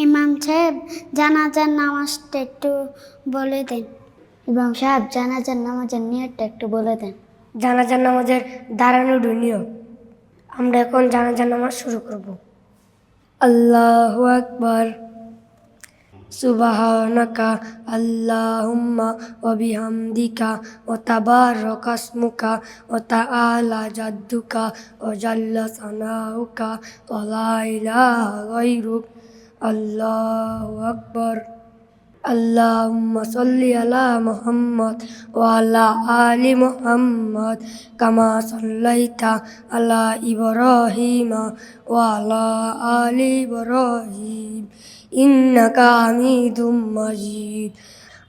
ইমাম সাহেব, জানাজার নামাজটা একটু বলে দেন। ইমাম সাহেব, জানাজার নামাজের নিয়তটা একটু বলে দেন। জানাজার নামাজের দাঁড়ানো নিয়ত। আমরা এখন জানাজার নামাজ শুরু করব। আল্লাহ আকবার। সুবাহানাকা আল্লাহুম্মা ওয়া বিহামদিকা ওয়া তাবারাকা ইসমুকা ওয়া তাআলা জাদ্দুকা ও জাল্লা সানাউকা ওয়া লা ইলাহা গায়রুক। আল্লাহ আকবর। আল্লাহুম্মা সাল্লি আলা মুহাম্মদ ওয়া আলা আলি মুহাম্মদ কামা সাল্লাইতা আলা ইব্রাহিম ওয়া আলা আলি ইব্রাহিম। ইন্নাকা হামিদুম মাজিদ।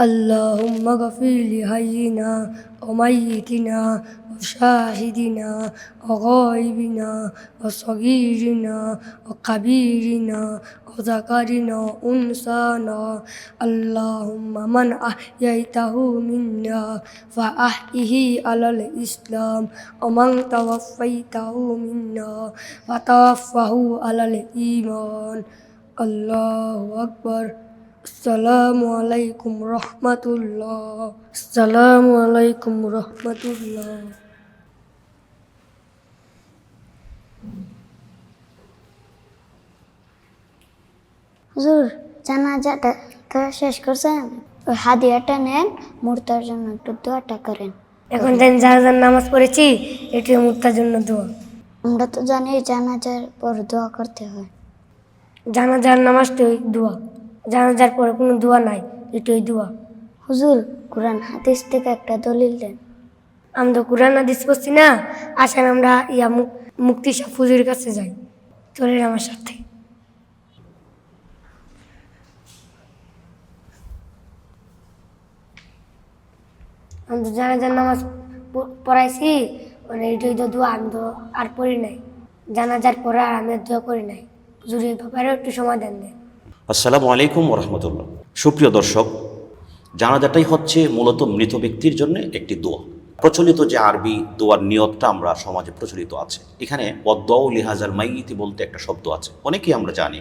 اللهم اغفر لحينا وميتنا وشاهدنا وغائبنا وصغيرنا وكبيرنا وذكرنا وأنثانا. اللهم من أحييته منا فأحيه على الإسلام ومن توفيته منا فتوفه على الإيمان. الله أكبر. আসসালামু আলাইকুম রহমাতুল্লাহ। আসসালামু আলাইকুম রহমাতুল্লাহ। হুজুর জানাজাটা তো শেষ করছেন? ওই হাদিয়াটা নেন মূর্তার জন্য একটু দোয়াটা করেন। এখন জানি জানাজার নামাজ পড়েছি এটি মুর্তার জন্য দোয়া। আমরা তো জানি জানাজার পর দোয়া করতে হয়। জানাজার নামাজটি দোয়া। জানাজার পরে কোনো দোয়া নাই এটাই দোয়া। হুজুর কোরআন হাদিস থেকে একটা দলিল দেন। আমরা তো কোরআন হাদিস পড়ছি না আসেন আমরা ইয়া মুক্তি শাহ ফুজুর কাছে যাই। চলেন আমার সাথে। আমি তো জানাজার নামাজ পড়াইছি মানে এটাই তো দোয়া আমি তো আর পড়ি নাই। জানাজার পরে আর আমি দোয়া করি নাই। হুজুর এই ব্যাপারেও একটু সমাধান দেন। আসসালামু আলাইকুম রহমতুল্লাহ সুপ্রিয় দর্শক, জানাজাটাই হচ্ছে মূলত মৃত ব্যক্তির জন্য একটি দোয়া। প্রচলিত যে আরবি দোয়ার নিয়তটা আমরা সমাজে প্রচলিত আছে। এখানে পদ্মাও লিহাজার মাইতি বলতে একটা শব্দ আছে। অনেকেই আমরা জানি।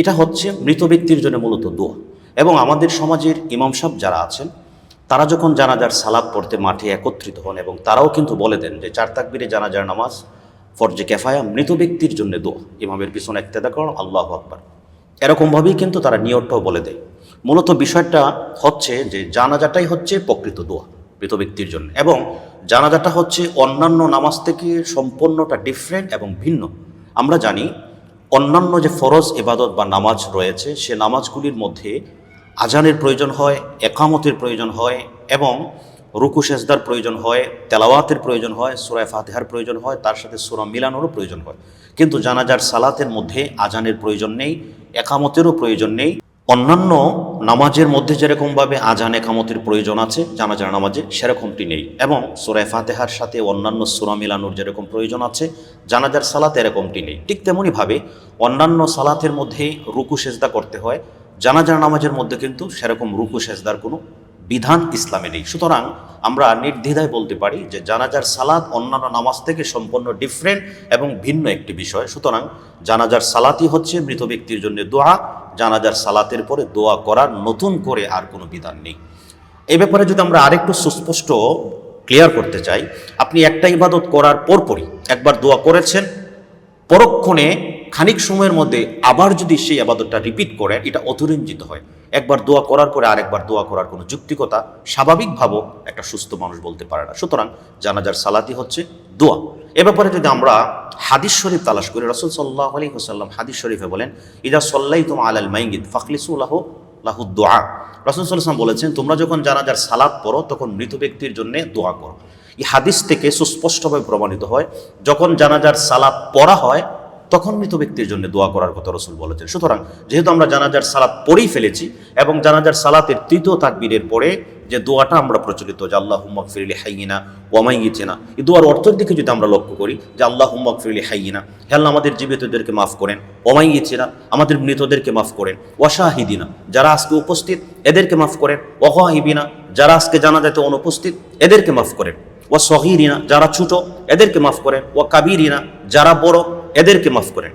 এটা হচ্ছে মৃত ব্যক্তির জন্য মূলত দোয়া। এবং আমাদের সমাজের ইমাম সাহেব যারা আছেন, তারা যখন জানাজার সালাদ পড়তে মাঠে একত্রিত হন এবং তারাও কিন্তু বলে দেন যে, চার তাকবিরে জানাজার নামাজ, ফরজে ক্যাফায়া মৃত ব্যক্তির জন্য দোয়া। ইমামের পিছনে একতেদা করো আল্লাহ আকবার। এরকমভাবেই কিন্তু তারা নিয়তটাও বলে দেয়। মূলত বিষয়টা হচ্ছে যে জানাজাটাই হচ্ছে প্রকৃত দোয়া মৃত ব্যক্তির জন্য এবং জানাজাটা হচ্ছে অন্যান্য নামাজ থেকে সম্পূর্ণটা ডিফারেন্ট এবং ভিন্ন। আমরা জানি অন্যান্য যে ফরজ এবাদত বা নামাজ রয়েছে, সে নামাজগুলির মধ্যে আজানের প্রয়োজন হয়, একামতের প্রয়োজন হয় এবং রুকু সেজদার প্রয়োজন হয়, তেলাওয়াতের প্রয়োজন হয় সুরায় ফাতেহার প্রয়োজন হয়, তার সাথে সুরা মিলানোরও প্রয়োজন হয়। কিন্তু জানাজার সালাতের মধ্যে আজানের প্রয়োজন নেই একামতেরও প্রয়োজন নেই। অন্যান্য নামাজের মধ্যে যেরকমভাবে আজান একামতের প্রয়োজন আছে, জানাজার নামাজে সেরকমটি নেই। এবং সুরায় ফাতেহার সাথে অন্যান্য সুরা মিলানোর যেরকম প্রয়োজন আছে, জানাজার সালাতে এরকমটি নেই। ঠিক তেমনইভাবে অন্যান্য সালাতের মধ্যে রুকু সেজদা করতে হয়। জানাজার নামাজের মধ্যে কিন্তু সেরকম রুকু সেজদার কোনো বিধান ইসলামে নেই। সুতরাং আমরা নির্দ্বিধায় বলতে পারি যে জানাজার সালাদ অন্যান্য নামাজ থেকে সম্পূর্ণ ডিফারেন্ট এবং ভিন্ন একটি বিষয়। সুতরাং জানাজার সালাতই হচ্ছে মৃত ব্যক্তির জন্য দোয়া। জানাজার সালাতের পরে দোয়া করার নতুন করে আর কোনো বিধান নেই। এ ব্যাপারে যদি আমরা আরেকটু সুস্পষ্ট ক্লিয়ার করতে চাই, আপনি একটা ইবাদত করার পরপরই একবার দোয়া করেছেন, পরক্ষণে খানিক সময়ের মধ্যে আবার যদি সেই আবাদতটা রিপিট করে, এটা অতিরঞ্জিত হয়। একবার দোয়া করার পরে আরেকবার দোয়া করার কোনো যুক্তিকতা স্বাভাবিকভাবেও একটা সুস্থ মানুষ বলতে পারে না। সুতরাং জানাজার সালাতি হচ্ছে দোয়া। এ ব্যাপারে যদি আমরা হাদিস শরীফ তালাশ করি, রসুল সাল্লাহ আলী হুসাল্লাম হাদিস শরীফে বলেন, ইদা সল্লাই তোমা আলাল মাইঙ্গিদ ফাখলিসুল্লাহ লাহু দোয়া। রসুল সাল্লাম বলেছেন, তোমরা যখন জানাজার সালাদ পড়ো, তখন মৃত ব্যক্তির জন্য দোয়া করো। এই হাদিস থেকে সুস্পষ্টভাবে প্রমাণিত হয়, যখন জানাজার সালাদ পড়া হয় তখন মৃত ব্যক্তির জন্য দোয়া করার কথা রসুল বলেছেন। সুতরাং যেহেতু আমরা জানাজার সালাত পড়েই ফেলেছি এবং জানাজার সালাতের তৃতীয় তাকবীরের পরে যে দোয়াটা আমরা প্রচলিত, যে আল্লাহ হুম্মক ফিরলি হাইয়িনা ওয়ামাইয়েছেনা এই দোয়ার অর্থের দিকে যদি আমরা লক্ষ্য করি, যে আল্লাহ হুম্মক ফিরলি হাইয়িনা, হে আল্লাহ আমাদের জীবিতদেরকে মাফ করেন ওমাইয়েছেনা আমাদের মৃতদেরকে মাফ করেন ওয়াশাহিদিনা যারা আজকে উপস্থিত, এদেরকে মাফ করেন ওয়াহিবিনা যারা আজকে জানা জানাজাতে অনুপস্থিত, এদেরকে মাফ করেন ও সহিরিনা যারা ছোট, এদেরকে মাফ করেন ও কাবিরিনা, যারা বড় এদেরকে মাফ করেন।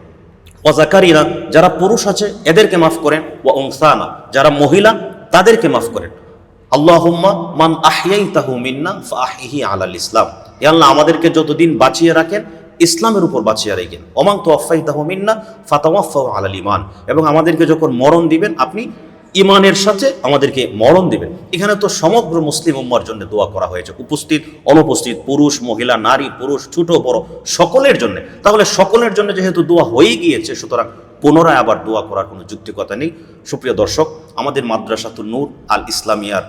ও জাকারিনা যারা পুরুষ আছে, এদেরকে মাফ করেন। ও অংসানা যারা মহিলা, তাদেরকে মাফ করেন। আল্লাহুম্মা মান আহিয়াই তাহু মিন্না ফাহিহি আলাল ইসলাম। এ আল্লাহ, আমাদেরকে যতদিন বাঁচিয়ে রাখেন, ইসলামের উপর বাঁচিয়ে রাখেন। ওমান তো আফাই তাহু মিন্না ফাতাওয়াফাউ আলাল ইমান এবং আমাদেরকে যখন মরণ দিবেন, আপনি ইমানের সাথে আমাদেরকে মরণ দেবেন। এখানে তো সমগ্র মুসলিম উম্মার জন্য দোয়া করা হয়েছে। উপস্থিত, অনুপস্থিত, পুরুষ, মহিলা, নারী, পুরুষ, ছোট, বড়, সকলের জন্য। তাহলে সকলের জন্য যেহেতু দোয়া হয়েই গিয়েছে, সুতরাং পুনরায় আবার দোয়া করার কোনো যুক্তিকতা নেই। সুপ্রিয় দর্শক, আমাদের মাদ্রাসাতুল নূর আল ইসলামিয়ার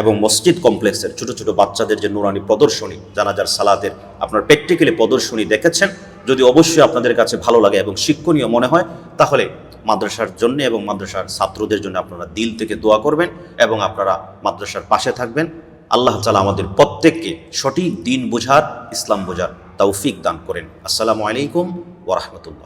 এবং মসজিদ কমপ্লেক্সের ছোট ছোট বাচ্চাদের যে নুরানি প্রদর্শনী, জানাজার সালাদের আপনার প্র্যাকটিক্যালি প্রদর্শনী দেখেছেন। যদি অবশ্যই আপনাদের কাছে ভালো লাগে এবং শিক্ষণীয় মনে হয়, তাহলে মাদ্রাসার জন্য এবং মাদ্রাসার ছাত্রদের জন্য আপনারা দিল থেকে দোয়া করবেন এবং আপনারা মাদ্রাসার পাশে থাকবেন। আল্লাহ তালা আমাদের প্রত্যেককে সঠিক দিন বোঝার, ইসলাম বোঝার তৌফিক দান করেন। আসসালামু আলাইকুম ওরহমতুল্লাহ